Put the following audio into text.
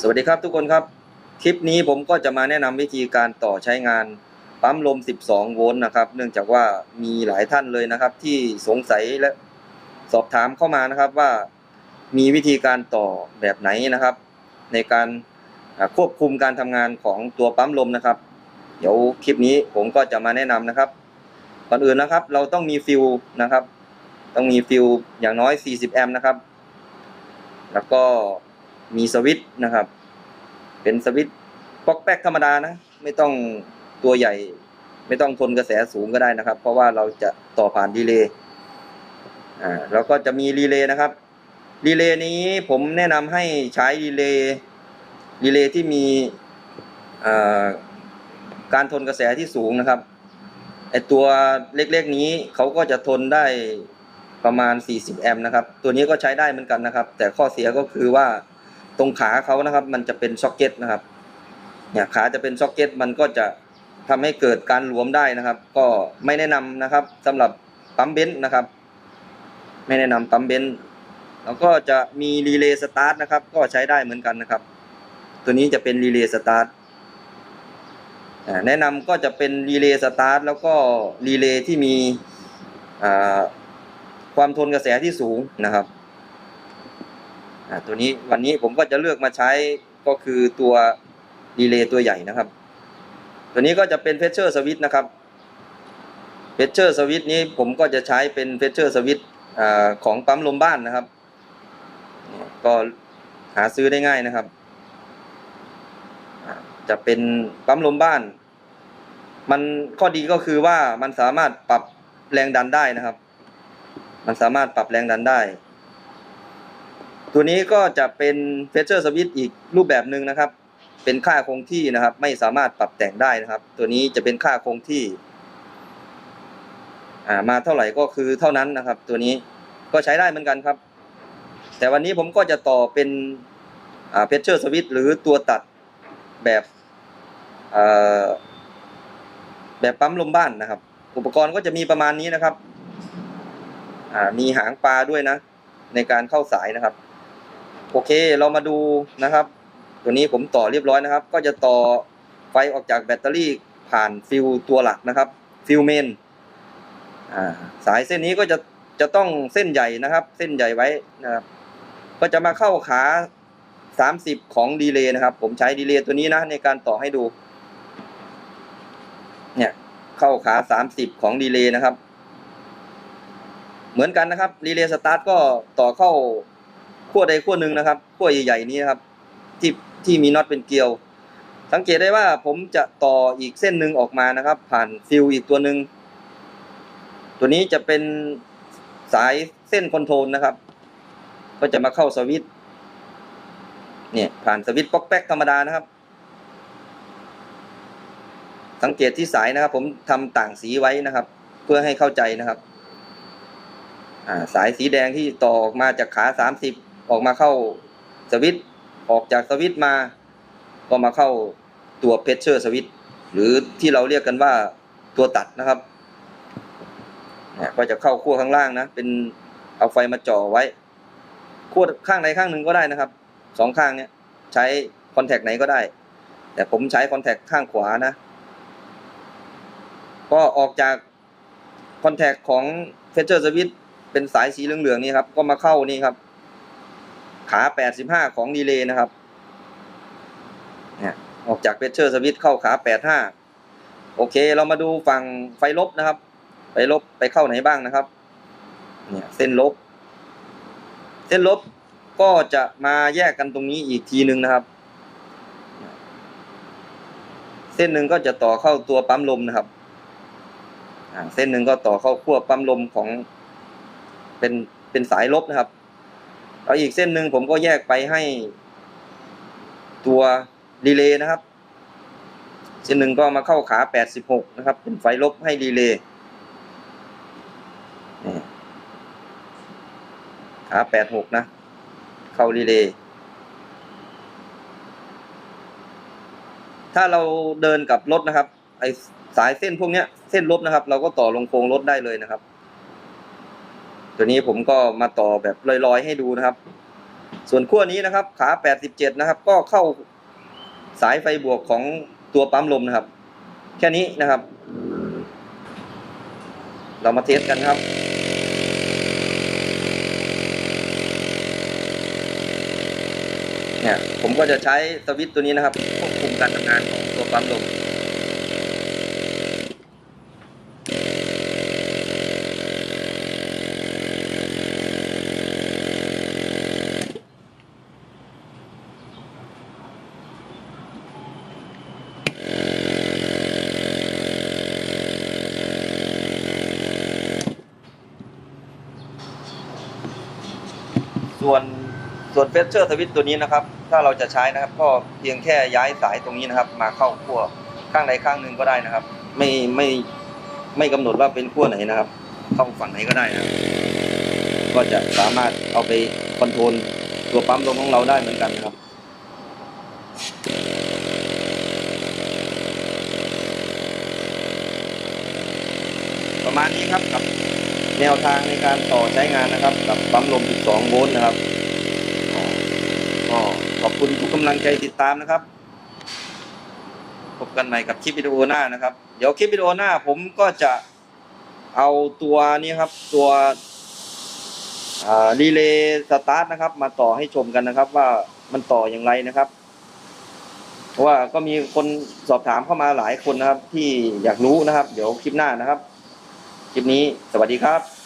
สวัสดีครับทุกคนครับ คลิปนี้ผมก็จะมาแนะนำวิธีการต่อใช้งานปั๊มลม 12 โวลต์นะครับ เนื่องจากว่ามีหลายท่านเลยนะครับ ที่สงสัยและสอบถามเข้ามานะครับว่ามีวิธีการต่อแบบไหนนะครับ ในการควบคุมการทำงานของตัวปั๊มลมนะครับ เดี๋ยวคลิปนี้ผมก็จะมาแนะนำนะครับก่อนอื่นนะครับ เราต้องมีฟิลนะครับ ต้องมีฟิลอย่างน้อย 40 แอมป์นะครับ แล้วก็ มีสวิตช์นะครับ เป็นสวิตช์ป๊อกแป๊กธรรมดานะ ไม่ต้องตัวใหญ่ ไม่ต้องทนกระแสสูงก็ได้นะครับ เพราะว่าเราจะต่อผ่านรีเลย์อ่าแล้วก็จะมีรีเลย์นะครับรีเลย์นี้ผมแนะนำให้ใช้รีเลย์รีเลย์ที่มีการทนกระแสที่สูงนะครับไอตัวเล็กๆนี้เขาก็จะทนได้ประมาณ 40 แอมป์นะครับ ตัวนี้ก็ใช้ได้เหมือนกันนะครับ แต่ข้อเสียก็คือว่า ตรงขาเขานะครับ มันจะเป็นซ็อกเก็ตนะครับ เนี่ยขาจะเป็นซ็อกเก็ตมันก็จะทำให้เกิดการหลวมได้นะครับ ก็ไม่แนะนำนะครับสำหรับปั๊มเบนซ์นะครับ ไม่แนะนำปั๊มเบนซ์แล้วก็จะมีรีเลย์สตาร์ทนะครับ ก็ใช้ได้เหมือนกันนะครับ ตัวนี้จะเป็นรีเลย์สตาร์ทแนะนำก็จะเป็นรีเลย์สตาร์ทแล้วก็รีเลย์ที่มีความทนกระแสที่สูงนะครับ ตัวนี้วันนี้ผมก็จะเลือกมาใช้ก็คือตัวรีเลย์ตัวใหญ่นะครับ ตัวนี้ก็จะเป็นเฟเชอร์สวิตนะครับเฟเชอร์สวิตนี้ผมก็จะใช้เป็นเฟเชอร์สวิตของปั๊มลมบ้านนะครับ ก็หาซื้อได้ง่ายนะครับ จะเป็นปั๊มลมบ้าน มันข้อดีก็คือว่ามันสามารถปรับแรงดันได้นะครับ มันสามารถปรับแรงดันได้ ตัวนี้ก็จะเป็นเฟเชอร์สวิตอีกรูปแบบหนึ่งนะครับ เป็นค่าคงที่นะครับ ไม่สามารถปรับแต่งได้นะครับ ตัวนี้จะเป็นค่าคงที่อ่ามาเท่าไหร่ก็คือเท่านั้นนะครับ ตัวนี้ก็ใช้ได้เหมือนกันครับ แต่วันนี้ผมก็จะต่อเป็นอ่าเพชเชอร์สวิตหรือตัวตัดแบบอ่อแบบปั๊มลมบ้านนะครับ อุปกรณ์ก็จะมีประมาณนี้นะครับอ่ามีหางปลาด้วยนะ ในการเข้าสายนะครับ โอเคเรามาดูนะครับ ตัวนี้ผมต่อเรียบร้อยนะครับ ก็จะต่อไฟออกจากแบตเตอรี่ผ่านฟิวตัวหลักนะครับ ฟิวเมนสายเส้นนี้ก็จะจะต้องเส้นใหญ่นะครับ เส้นใหญ่ไว้นะครับก็จะมาเข้าขา 30 ของดีเลย์นะครับ ผมใช้ดีเลย์ตัวนี้นะในการต่อให้ดู เนี่ยเข้าขา 30 ของดีเลย์นะครับ เหมือนกันนะครับรีเลย์สตาร์ทก็ต่อเข้า ขั้วใดขั้วหนึ่งนะครับขั้วใหญ่ๆนี้นะครับที่ที่มีน็อตเป็นเกลียว สังเกตได้ว่าผมจะต่ออีกเส้นหนึ่งออกมานะครับ ผ่านฟิวอีกตัวหนึ่งตัวนี้จะเป็นสายเส้นคอนโทรลนะครับ ก็จะมาเข้าสวิตเนี่ยผ่านสวิตป๊อกแป๊กธรรมดานะครับ สังเกตที่สายนะครับ ผมทำต่างสีไว้นะครับ เพื่อให้เข้าใจนะครับ อ่าสายสีแดงที่ต่อออกมาจากขาสามสิบ ออกมาเข้าสวิตออกจากสวิตมา ก็มาเข้าตัวเพชเชอร์สวิตหรือที่เราเรียกกันว่าตัวตัดนะครับก็จะเข้าขั้วข้างล่างนะ เป็นเอาไฟมาจ่อไว้ขั้วข้างใดข้างหนึ่งก็ได้นะครับสองข้างเนี้ยใช้คอนแทคไหนก็ได้ แต่ผมใช้คอนแทคข้างขวานะ ก็ออกจากคอนแทคของเพชเชอร์สวิตเป็นสายสีเหลืองๆนี่ครับ ก็มาเข้านี่ครับ ขา 85 ของดีเลย์นะครับเนี่ยออกจากเพชเชอร์สวิตช์เข้าขา 85 โอเค เรามาดูฝั่งไฟลบนะครับ ไฟลบไปเข้าไหนบ้างนะครับ เนี่ยเส้นลบ เส้นลบก็จะมาแยกกันตรงนี้อีกทีหนึ่งนะครับ เส้นหนึ่งก็จะต่อเข้าตัวปั๊มลมนะครับเส้นหนึ่งก็ต่อเข้าขั้วปั๊มลมของเป็นเป็นสายลบนะครับ แล้วอีกเส้นหนึ่งผมก็แยกไปให้ตัวรีเลย์นะครับ เส้นหนึ่งก็มาเข้าขา 86 นะครับ เป็นไฟลบให้รีเลย์ขา 86 นะ เข้ารีเลย์ถ้าเราเดินกับรถนะครับ ไอสายเส้นพวกนี้เส้นลบนะครับ เราก็ต่อลงโครงรถได้เลยนะครับ ตัวนี้ผมก็มาต่อแบบลอยๆ ให้ดูนะครับ ส่วนขั้วนี้นะครับ ขา 87 นะครับ ก็เข้าสายไฟบวกของตัวปั๊มลมนะครับ แค่นี้นะครับ เรามาเทสกันครับเนี่ยผมก็จะใช้สวิตช์ตัวนี้นะครับควบคุมการทำงานของตัวปั๊มลม ส่วนส่วนเฟสเชอร์สวิตตัวนี้นะครับ ถ้าเราจะใช้นะครับ ก็เพียงแค่ย้ายสายตรงนี้นะครับ มาเข้าขั้วข้างใดข้างหนึ่งก็ได้นะครับ ไม่ไม่ไม่กำหนดว่าเป็นขั้วไหนนะครับ เข้าฝั่งไหนก็ได้นะก็จะสามารถเอาไปคอนโทรลตัวปั๊มลมของเราได้เหมือนกันนะครับประมาณนี้ครับกับ แนวทางในการต่อใช้งานนะครับ กับปั๊มลม 12 โวลต์นะครับก็ขอบคุณทุกกำลังใจติดตามนะครับ พบกันใหม่กับคลิปวิดีโอหน้านะครับ เดี๋ยวคลิปวิดีโอหน้าผมก็จะเอาตัวนี้ครับตัวรีเลย์สตาร์ทนะครับ มาต่อให้ชมกันนะครับ ว่ามันต่ออย่างไรนะครับเพราะว่าก็มีคนสอบถามเข้ามาหลายคนนะครับ ที่อยากรู้นะครับ เดี๋ยวคลิปหน้านะครับ คลิปนี้สวัสดีครับ